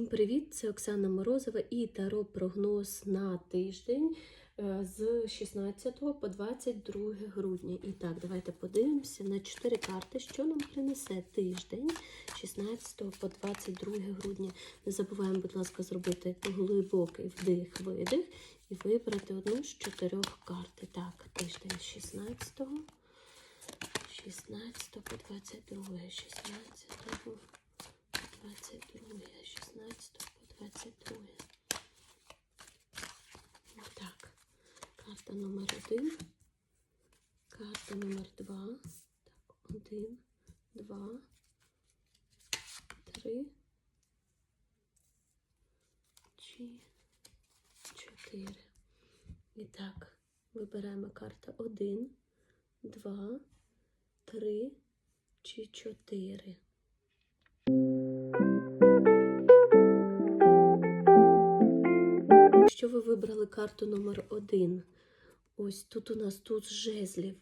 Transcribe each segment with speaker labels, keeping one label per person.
Speaker 1: Всім привіт! Це Оксана Морозова і таро прогноз на тиждень е, з 16 по 22 грудня. І так, давайте подивимося на 4 карти, що нам принесе тиждень 16 по 22 грудня. Не забуваємо, будь ласка, зробити глибокий вдих-видих і вибрати одну з чотирьох карт. Так, тиждень 16, 16 по 22, 16. 22, 16 по 22. Так, карта номер один, карта номер два. Так, один, два, три, чи чотири. І так, вибираємо карта один, два, три чи чотири. Якщо ви вибрали карту номер один, ось тут у нас тут жезлів.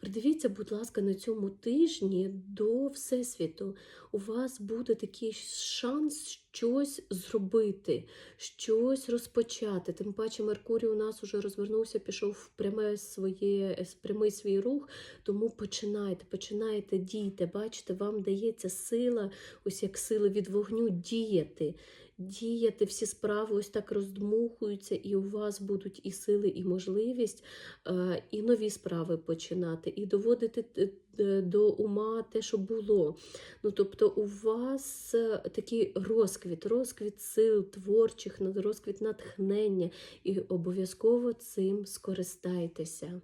Speaker 1: Придивіться, будь ласка, на цьому тижні до Всесвіту. У вас буде такий шанс щось зробити, щось розпочати. Тим паче, Меркурій у нас вже розвернувся, пішов в пряме своє, прямий свій рух. Тому починайте, починайте дійте. Бачите, вам дається сила, ось як сила від вогню, діяти діяти, всі справи ось так роздмухуються, і у вас будуть і сили, і можливість, е, і нові справи починати, і доводити до ума те, що було. Ну, Тобто, у вас е, такий розквіт, розквіт сил творчих, розквіт натхнення, і обов'язково цим скористайтеся.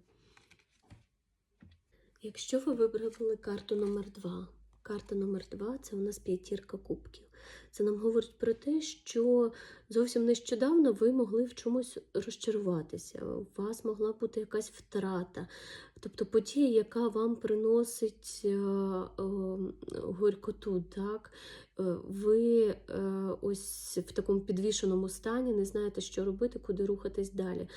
Speaker 1: Якщо ви вибрали карту номер 2 карта номер 2 це у нас п'ятірка кубків. Це нам говорить про те, що зовсім нещодавно ви могли в чомусь розчаруватися, у вас могла бути якась втрата, тобто подія, яка вам приносить е, е, горькоту. так? Е, ви е, ось в такому підвішеному стані, не знаєте, що робити, куди рухатись далі.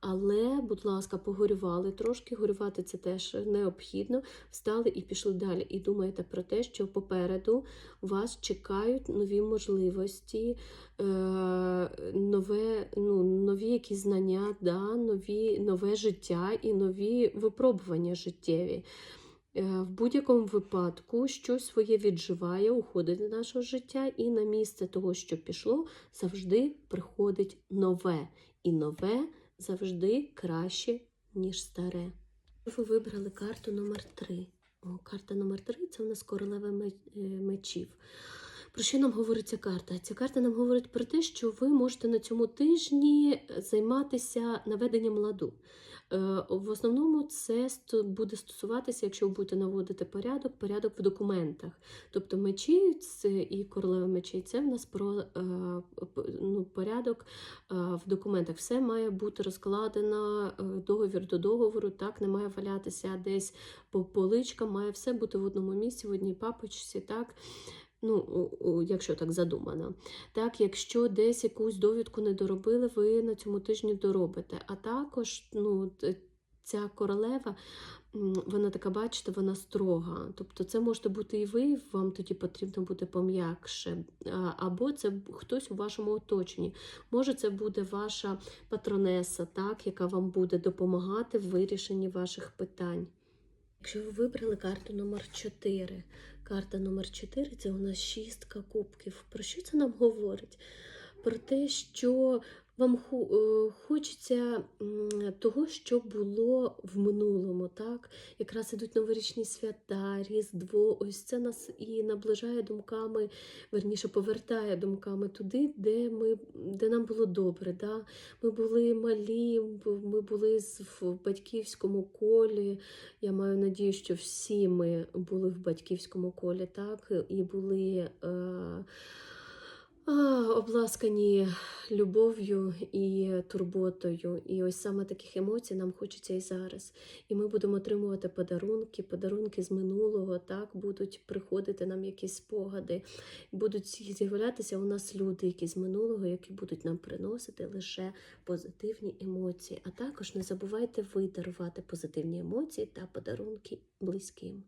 Speaker 1: Але, будь ласка, погорювали трошки, горювати це теж необхідно. Встали і пішли далі. І думаєте про те, що попереду вас чекають нові можливості, е, нове, ну, нові якісь знання, да, нові, нове життя і нові випробування життєві. В будь-якому випадку щось своє відживає, уходить з нашого життя, і на місце того, що пішло, завжди приходить нове. І нове завжди краще, ніж старе. Ви вибрали карту номер 3 О, Карта номер 3 це у нас королева мечів. Про що нам говорить ця карта? Ця карта нам говорить про те, що ви можете на цьому тижні займатися наведенням ладу. Е, в основному це буде стосуватися, якщо ви будете наводити порядок, порядок в документах. Тобто мечі і королева мечей це в нас про е, ну, порядок е, в документах. Все має бути розкладено договір до договору, так не має валятися десь по поличкам, має все бути в одному місці, в одній папочці. так. Ну, якщо так задумано. Так, якщо десь якусь довідку не доробили, ви на цьому тижні доробите. А також ну, ця королева, вона така, бачите, вона строга. Тобто це можете бути і ви, вам тоді потрібно буде пом'якше. Або це хтось у вашому оточенні. Може, це буде ваша патронеса, так, яка вам буде допомагати в вирішенні ваших питань. Якщо ви вибрали карту номер 4 карта номер 4 це у нас шістка кубків. Про що це нам говорить? Про те, що вам е, хочеться того, що було в минулому. так? Якраз ідуть новорічні свята, Різдво. Ось це нас і наближає думками, верніше повертає думками туди, де ми, де нам було добре. Да? Ми були малі, ми були в батьківському колі. Я маю надію, що всі ми були в батьківському колі, так? І були. Е обласкані любов'ю і турботою. І ось саме таких емоцій нам хочеться і зараз. І ми будемо отримувати подарунки, подарунки з минулого, так, будуть приходити нам якісь спогади, будуть з'являтися у нас люди, які з минулого, які будуть нам приносити лише позитивні емоції. А також не забувайте ви дарувати позитивні емоції та подарунки близьким.